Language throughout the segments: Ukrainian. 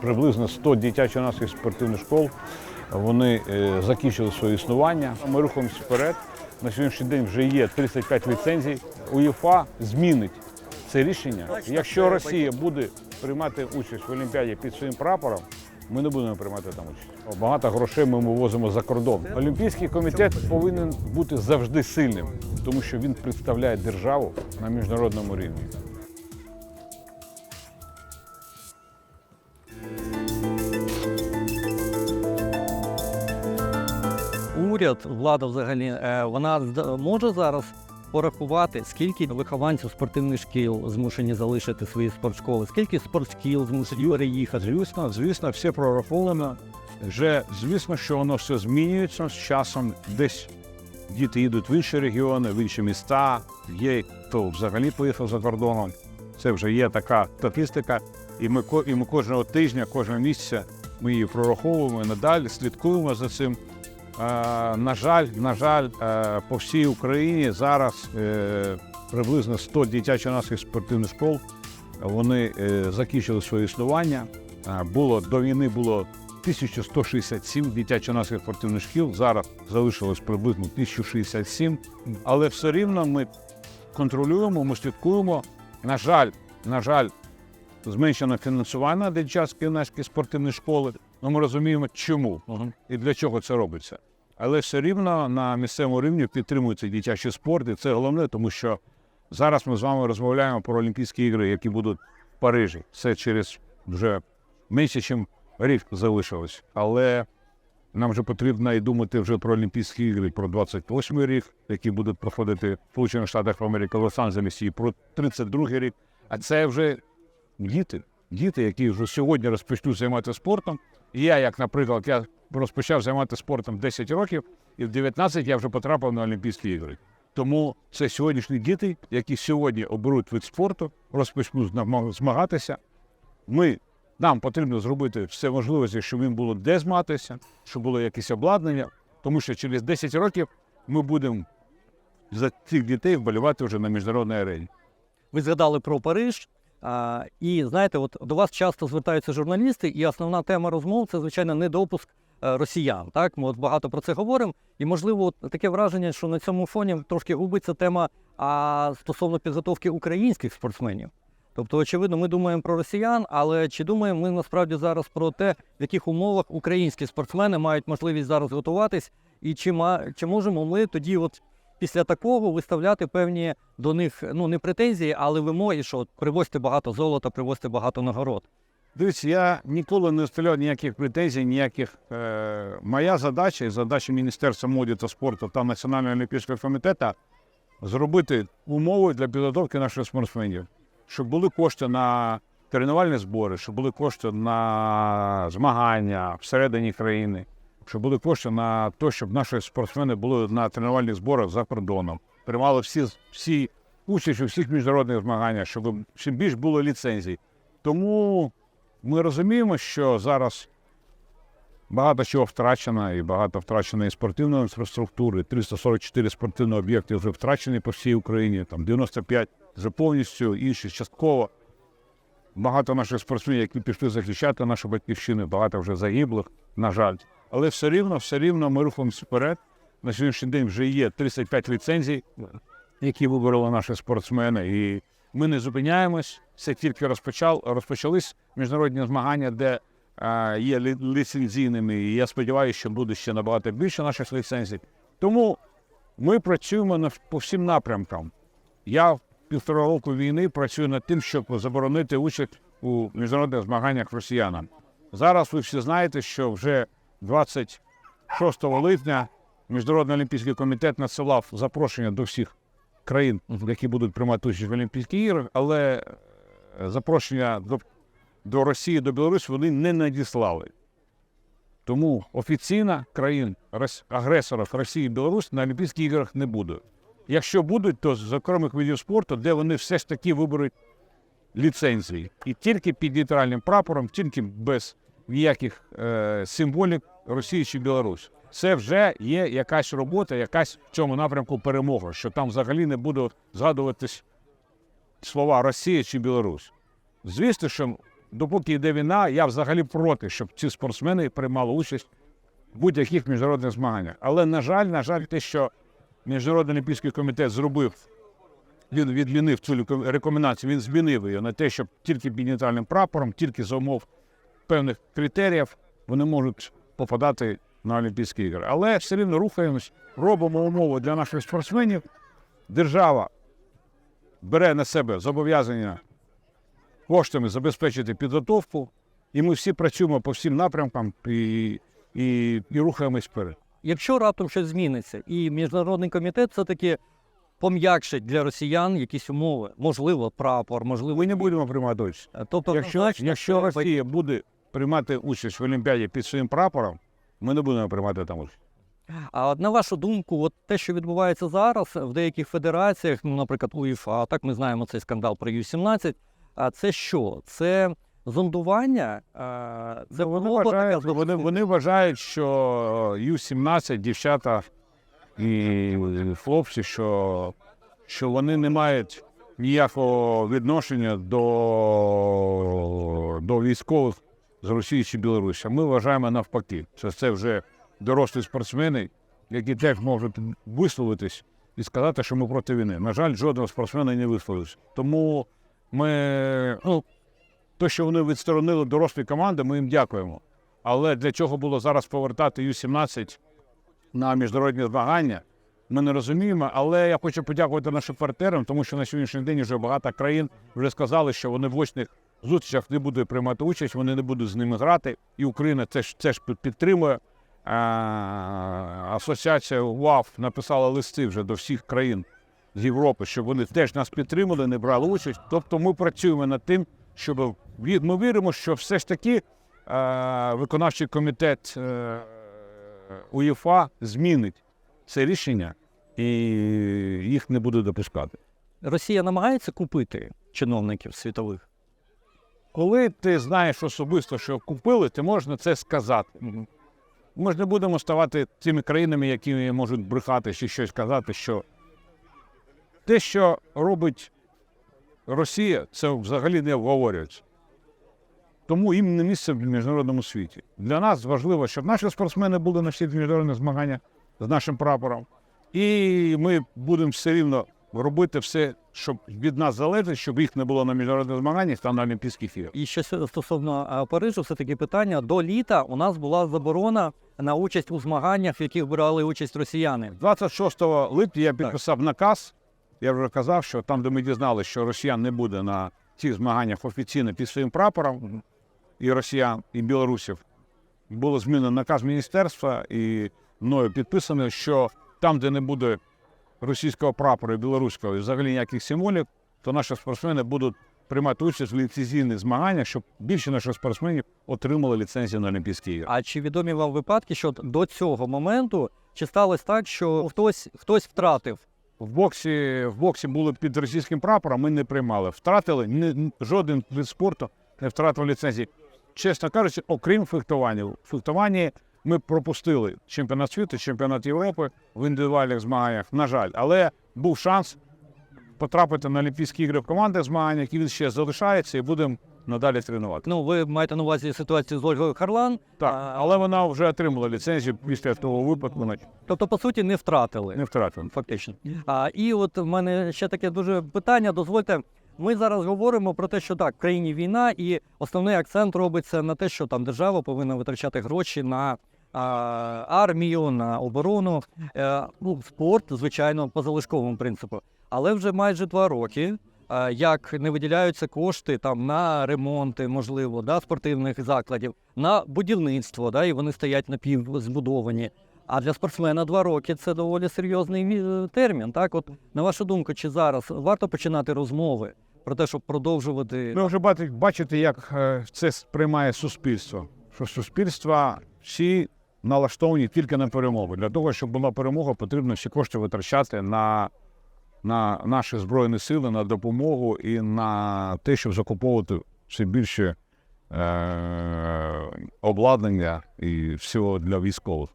приблизно 100 дитячо-юнацьких спортивних школ. Вони е, закінчили своє існування. Ми рухаємося вперед. На сьогоднішній день вже є 35 ліцензій. УЄФА змінить це рішення. Якщо Росія буде приймати участь в Олімпіаді під своїм прапором, ми не будемо приймати там участь. Багато грошей ми вивозимо за кордон. Олімпійський комітет повинен бути завжди сильним, тому що він представляє державу на міжнародному рівні. Уряд, влада взагалі, е, вона може зараз порахувати, скільки вихованців спортивних шкіл змушені залишити свої спортшколи, скільки спортшкіл змушені переїхати. Звісно, звісно, все прораховано. Вже звісно, що воно все змінюється з часом. Десь діти їдуть в інші регіони, в інші міста. Є хто взагалі поїхав за кордоном. Це вже є така статистика. І ми, і ми кожного тижня, кожного місяця ми її прораховуємо і надалі, слідкуємо за цим. Е, на жаль, на жаль, е, по всій Україні зараз е, приблизно 100 дитячо-юнацьких спортивних школ вони закінчили своє існування. Було до війни було 1167 дитячо-юнацьких спортивних шкіл. Зараз залишилось приблизно 1067. Але все рівно ми контролюємо, ми слідкуємо. На жаль, на жаль, зменшено фінансування дитячо-юнацької спортивної школи. Ну, ми розуміємо, чому і для чого це робиться. Але все рівно на місцевому рівні підтримується дитячий спорт, і це головне, тому що зараз ми з вами розмовляємо про Олімпійські ігри, які будуть в Парижі. Це через вже менше, ніж рік залишилось. Але нам вже потрібно і думати вже про Олімпійські ігри, про 28-й рік, які будуть проходити в Сполучених Штатах Америки, Лос-Анджелесі, і про 32-й рік. А це вже діти, діти, які вже сьогодні розпочнуть займатися спортом. І я, як, наприклад, я розпочав займатися спортом 10 років, і в 19 я вже потрапив на Олімпійські ігри. Тому це сьогоднішні діти, які сьогодні оберуть вид спорту, розпочнуть змагатися. Ми, нам потрібно зробити все можливе, щоб їм було де змагатися, щоб було якесь обладнання, тому що через 10 років ми будемо за цих дітей вболівати вже на міжнародній арені. Ви згадали про Париж. А, і знаєте, от до вас часто звертаються журналісти, і основна тема розмов це, звичайно, недопуск росіян. Так, ми от багато про це говоримо. І можливо, таке враження, що на цьому фоні трошки губиться тема а, стосовно підготовки українських спортсменів. Тобто, очевидно, ми думаємо про росіян, але чи думаємо ми насправді зараз про те, в яких умовах українські спортсмени мають можливість зараз готуватись, і чи, ма, чи можемо ми тоді, от після такого, виставляти певні до них ну не претензії, але вимоги, що привозьте багато золота, привозьте багато нагород. Дивіться, я ніколи не вставляв ніяких претензій, ніяких. Е, моя задача і задача Міністерства молоді та спорту та Національного олімпійського комітету зробити умови для підготовки наших спортсменів, щоб були кошти на тренувальні збори, щоб були кошти на змагання всередині країни, щоб були кошти на те, щоб наші спортсмени були на тренувальних зборах за кордоном, приймали всі, всі участь у всіх міжнародних змаганнях, щоб чим більше було ліцензій. Тому ми розуміємо, що зараз багато чого втрачено, і багато втрачено і спортивної інфраструктури. 344 спортивні об'єкти вже втрачені по всій Україні, там 95 вже повністю, інші частково. Багато наших спортсменів, які пішли захищати нашу батьківщину, багато вже загиблих, на жаль. Але все рівно, все рівно ми рухаємося вперед. На сьогоднішній день вже є 35 ліцензій, які вибороли наші спортсмени. І ми не зупиняємось. Це тільки розпочав, розпочались міжнародні змагання, де е, є ліцензійними. І я сподіваюся, що буде ще набагато більше наших ліцензій. Тому ми працюємо на, по всім напрямкам. Я півтора року війни працюю над тим, щоб заборонити участь у міжнародних змаганнях росіянам. Зараз ви всі знаєте, що вже 26 липня Міжнародний олімпійський комітет надсилав запрошення до всіх країн, які будуть приймати участь в Олімпійських іграх, але е, запрошення до, до Росії, до Білорусі вони не надіслали. Тому офіційно країн агресорів Росії і Білорусі на Олімпійських іграх не буде. Якщо будуть, то з окремих видів спорту, де вони все ж таки виберуть ліцензії. І тільки під нейтральним прапором, тільки без ніяких е, символік Росії чи Білорусі. Це вже є якась робота, якась в цьому напрямку перемога, що там взагалі не буде згадуватись слова Росія чи Білорусь. Звісно, що допоки йде війна, я взагалі проти, щоб ці спортсмени приймали участь в будь-яких міжнародних змаганнях. Але, на жаль, на жаль, те, що Міжнародний олімпійський комітет зробив, він відмінив цю рекомендацію, він змінив її на те, щоб тільки під прапором, тільки за умов певних критеріїв вони можуть попадати на Олімпійські ігри. Але все рівно рухаємось, робимо умови для наших спортсменів. Держава бере на себе зобов'язання коштами забезпечити підготовку, і ми всі працюємо по всім напрямкам і, і, і рухаємось вперед. Якщо раптом щось зміниться, і міжнародний комітет все-таки пом'якшить для росіян якісь умови, можливо, прапор, можливо, Ми не будемо приймати участь. Тобто, Якщо, якщо Росія буде приймати участь в Олімпіаді під своїм прапором, ми не будемо приймати там участь. А от на вашу думку, от те, що відбувається зараз в деяких федераціях, ну, наприклад, УЄФА, так ми знаємо цей скандал про Ю-17, а це що? Це зондування? А, Це Вони вважають, така вони, вони вважають, що Ю-17, дівчата і хлопці, що, що вони не мають ніякого відношення до, до військових з Росії чи Білорусі. А Ми вважаємо навпаки, що це вже дорослі спортсмени, які теж можуть висловитись і сказати, що ми проти війни. На жаль, жодного спортсмена не висловився. Тому ми, ну, те, що вони відсторонили дорослі команди, ми їм дякуємо. Але для чого було зараз повертати Ю-17 на міжнародні змагання, ми не розуміємо. Але я хочу подякувати нашим партнерам, тому що на сьогоднішній день вже багато країн вже сказали, що вони в очних зустрічах не будуть приймати участь, вони не будуть з ними грати. І Україна це ж, це ж підтримує. А, Асоціація УАФ написала листи вже до всіх країн з Європи, щоб вони теж нас підтримали, не брали участь. Тобто ми працюємо над тим, щоб ми віримо, що все ж таки е, виконавчий комітет е, УЄФА змінить це рішення і їх не буде допускати. Росія намагається купити чиновників світових. Коли ти знаєш особисто, що купили, ти можеш на це сказати. Ми ж не будемо ставати тими країнами, які можуть брехати чи щось казати, що те, що робить Росія, це взагалі не обговорюється. Тому їм не місце в міжнародному світі. Для нас важливо, щоб наші спортсмени були на всіх міжнародних змаганнях з нашим прапором. І ми будемо все рівно робити все, щоб від нас залежить, щоб їх не було на міжнародних змаганнях та на Олімпійських іграх. І ще стосовно Парижу, все таки питання до літа у нас була заборона на участь у змаганнях, в яких брали участь росіяни. 26 липня я підписав наказ. Я вже казав, що там, де ми дізналися, що росіян не буде на цих змаганнях офіційно під своїм прапором, і росіян, і білорусів, було змінено наказ міністерства і мною підписано, що там, де не буде російського прапора і білоруського, і взагалі ніяких символів, то наші спортсмени будуть приймати участь в ліцензійних змаганнях, щоб більше наших спортсменів отримали ліцензію на Олімпійські ігри. А чи відомі вам випадки, що до цього моменту чи сталося так, що хтось хтось втратив? В боксі, в боксі були під російським прапором, ми не приймали. Втратили ні, жоден вид спорту не втратив ліцензії. Чесно кажучи, окрім фехтування. В фехтуванні ми пропустили чемпіонат світу, чемпіонат Європи в індивідуальних змаганнях. На жаль, але був шанс потрапити на Олімпійські ігри в командних змаганнях, і він ще залишається, і будемо надалі тренувати. Ну, ви маєте на увазі ситуацію з Ольгою Харлан, Так, а- але вона вже отримала ліцензію після того випадку, тобто, по суті, не втратили. не втратила. Фактично. А, і от в мене ще таке дуже питання. Дозвольте, ми зараз говоримо про те, що так, в країні війна, і основний акцент робиться на те, що там держава повинна витрачати гроші на армію, на оборону, е, ну, спорт, звичайно, по залишковому принципу. Але вже майже два роки. Як не виділяються кошти там на ремонти, можливо, да, спортивних закладів, на будівництво, да, і вони стоять напівзбудовані. А для спортсмена два роки це доволі серйозний термін. Так, от на вашу думку, чи зараз варто починати розмови про те, щоб продовжувати Ми вже бачите, як е, це сприймає суспільство. Що суспільство всі налаштовані тільки на перемогу. Для того, щоб була перемога, потрібно всі кошти витрачати на, на наші збройні сили, на допомогу і на те, щоб закуповувати все більше е, обладнання і всього для військових.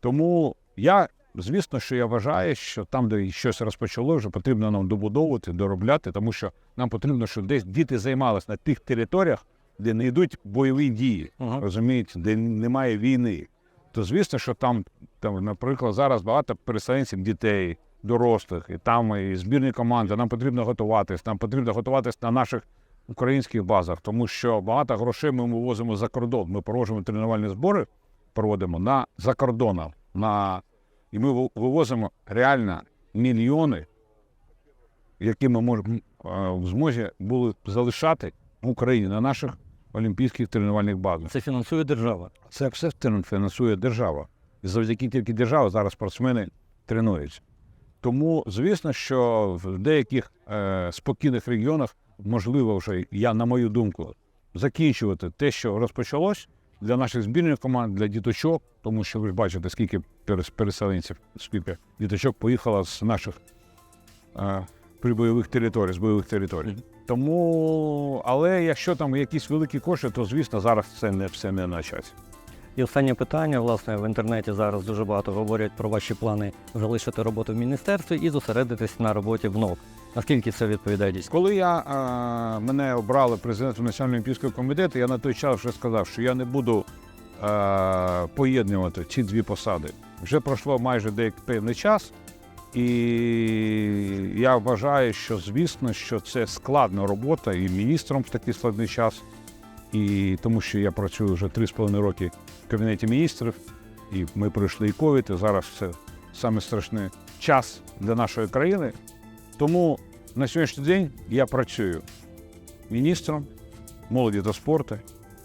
Тому я, звісно, що я вважаю, що там, де щось розпочало, вже потрібно нам добудовувати, доробляти, тому що нам потрібно, щоб десь діти займалися на тих територіях, де не йдуть бойові дії, Ага. розумієте, де немає війни, то звісно, що там, там, наприклад, зараз багато переселенців дітей, дорослих, і там і збірні команди. Нам потрібно готуватись. Нам потрібно готуватись на наших українських базах, тому що багато грошей ми вивозимо за кордон. Ми проводимо тренувальні збори, проводимо на за кордоном. На, і ми вивозимо реально мільйони, які ми можемо е, в змозі були залишати в Україні на наших олімпійських тренувальних базах. Це фінансує держава. Це все фінансує держава. І завдяки тільки державі зараз спортсмени тренуються. Тому, звісно, що в деяких е, спокійних регіонах можливо вже, я, на мою думку, закінчувати те, що розпочалось для наших збірних команд, для діточок, тому що ви ж бачите, скільки переселенців, скільки діточок поїхало з наших е, прибойових територій, з бойових територій. Тому, але якщо там якісь великі кошти, то звісно зараз це не все не на часі. І останнє питання, власне, в інтернеті зараз дуже багато говорять про ваші плани залишити роботу в міністерстві і зосередитись на роботі в НОК. Наскільки це відповідає дійсно? Коли я, е, мене обрали президентом Національного олімпійського комітету, я на той час вже сказав, що я не буду е, поєднувати ці дві посади. Вже пройшло майже деякий певний час, і я вважаю, що звісно, що це складна робота і міністром в такий складний час, і тому що я працюю вже 3,5 роки в кабінеті міністрів, і ми пройшли і ковід, і зараз це саме страшний час для нашої країни. Тому на сьогоднішній день я працюю міністром молоді та спорту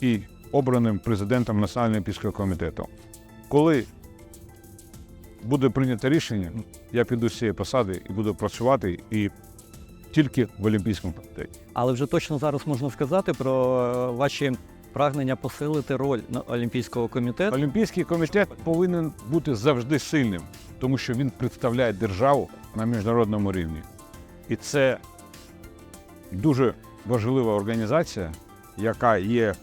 і обраним президентом Національного олімпійського комітету. Коли буде прийнято рішення, я піду з цієї посади і буду працювати і тільки в Олімпійському комітеті. Але вже точно зараз можна сказати про е, ваші прагнення посилити роль Олімпійського комітету. Олімпійський комітет повинен бути завжди сильним, тому що він представляє державу на міжнародному рівні. І це дуже важлива організація, яка є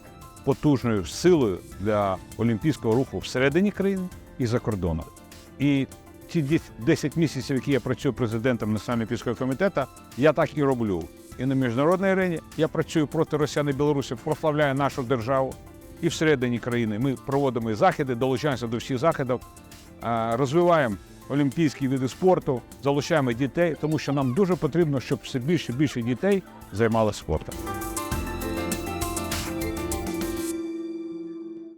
потужною силою для олімпійського руху всередині країни і за кордоном. І ці 10 місяців, які я працюю президентом Національного комітету, я так і роблю. І на міжнародній арені я працюю проти Росіян і Білорусі, прославляю нашу державу і всередині країни. Ми проводимо заходи, долучаємося до всіх заходів, розвиваємо олімпійські види спорту, залучаємо дітей, тому що нам дуже потрібно, щоб все більше і більше дітей займалися спортом.